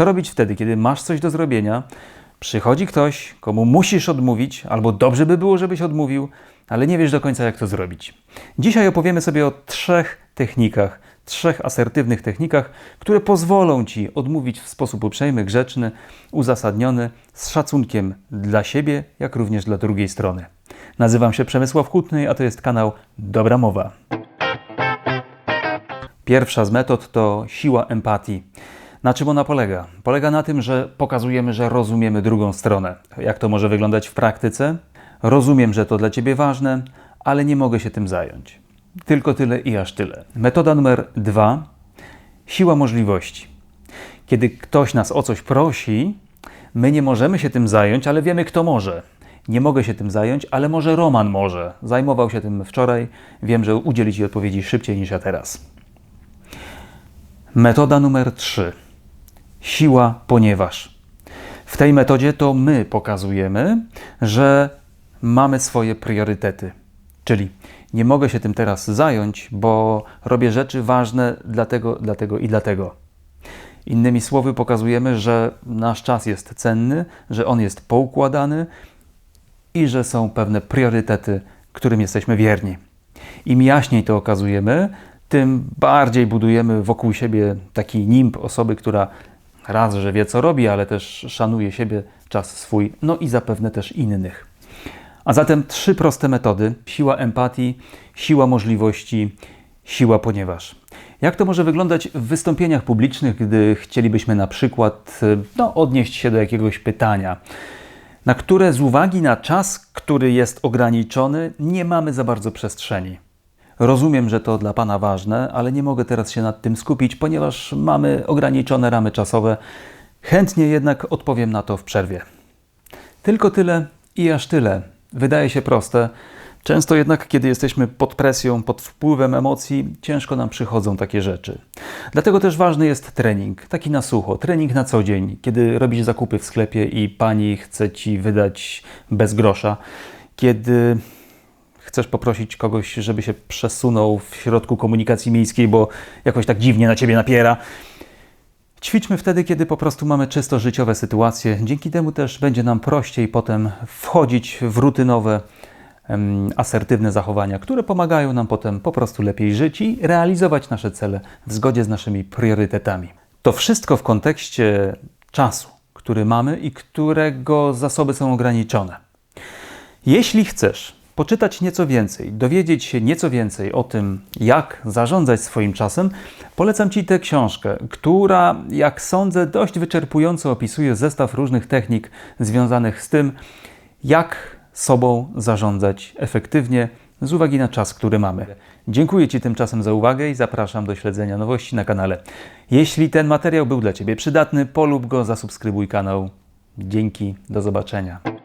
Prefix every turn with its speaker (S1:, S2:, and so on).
S1: Co robić wtedy, kiedy masz coś do zrobienia, przychodzi ktoś, komu musisz odmówić, albo dobrze by było, żebyś odmówił, ale nie wiesz do końca, jak to zrobić. Dzisiaj opowiemy sobie o trzech technikach, trzech asertywnych technikach, które pozwolą Ci odmówić w sposób uprzejmy, grzeczny, uzasadniony, z szacunkiem dla siebie, jak również dla drugiej strony. Nazywam się Przemysław Kutny, a to jest kanał Dobra Mowa. Pierwsza z metod to siła empatii. Na czym ona polega? Polega na tym, że pokazujemy, że rozumiemy drugą stronę. Jak to może wyglądać w praktyce? Rozumiem, że to dla Ciebie ważne, ale nie mogę się tym zająć. Tylko tyle i aż tyle. Metoda numer dwa. Siła możliwości. Kiedy ktoś nas o coś prosi, my nie możemy się tym zająć, ale wiemy, kto może. Nie mogę się tym zająć, ale może Roman może. Zajmował się tym wczoraj. Wiem, że udzieli Ci odpowiedzi szybciej niż ja teraz. Metoda numer 3. Siła ponieważ. W tej metodzie to my pokazujemy, że mamy swoje priorytety. Czyli nie mogę się tym teraz zająć, bo robię rzeczy ważne dlatego, dlatego i dlatego. Innymi słowy, pokazujemy, że nasz czas jest cenny, że on jest poukładany i że są pewne priorytety, którym jesteśmy wierni. Im jaśniej to okazujemy, tym bardziej budujemy wokół siebie taki nimb osoby, która raz, że wie co robi, ale też szanuje siebie, czas swój, no i zapewne też innych. A zatem trzy proste metody: siła empatii, siła możliwości, siła ponieważ. Jak to może wyglądać w wystąpieniach publicznych, gdy chcielibyśmy na przykład no, odnieść się do jakiegoś pytania, na które z uwagi na czas, który jest ograniczony, nie mamy za bardzo przestrzeni. Rozumiem, że to dla Pana ważne, ale nie mogę teraz się nad tym skupić, ponieważ mamy ograniczone ramy czasowe. Chętnie jednak odpowiem na to w przerwie. Tylko tyle i aż tyle. Wydaje się proste. Często jednak, kiedy jesteśmy pod presją, pod wpływem emocji, ciężko nam przychodzą takie rzeczy. Dlatego też ważny jest trening, taki na sucho, trening na co dzień, kiedy robisz zakupy w sklepie i pani chce ci wydać bez grosza, kiedy chcesz poprosić kogoś, żeby się przesunął w środku komunikacji miejskiej, bo jakoś tak dziwnie na ciebie napiera. Ćwiczmy wtedy, kiedy po prostu mamy czysto życiowe sytuacje. Dzięki temu też będzie nam prościej potem wchodzić w rutynowe, asertywne zachowania, które pomagają nam potem po prostu lepiej żyć i realizować nasze cele w zgodzie z naszymi priorytetami. To wszystko w kontekście czasu, który mamy i którego zasoby są ograniczone. Jeśli chcesz poczytać nieco więcej, dowiedzieć się nieco więcej o tym, jak zarządzać swoim czasem, polecam Ci tę książkę, która, jak sądzę, dość wyczerpująco opisuje zestaw różnych technik związanych z tym, jak sobą zarządzać efektywnie z uwagi na czas, który mamy. Dziękuję Ci tymczasem za uwagę i zapraszam do śledzenia nowości na kanale. Jeśli ten materiał był dla Ciebie przydatny, polub go, zasubskrybuj kanał. Dzięki, do zobaczenia.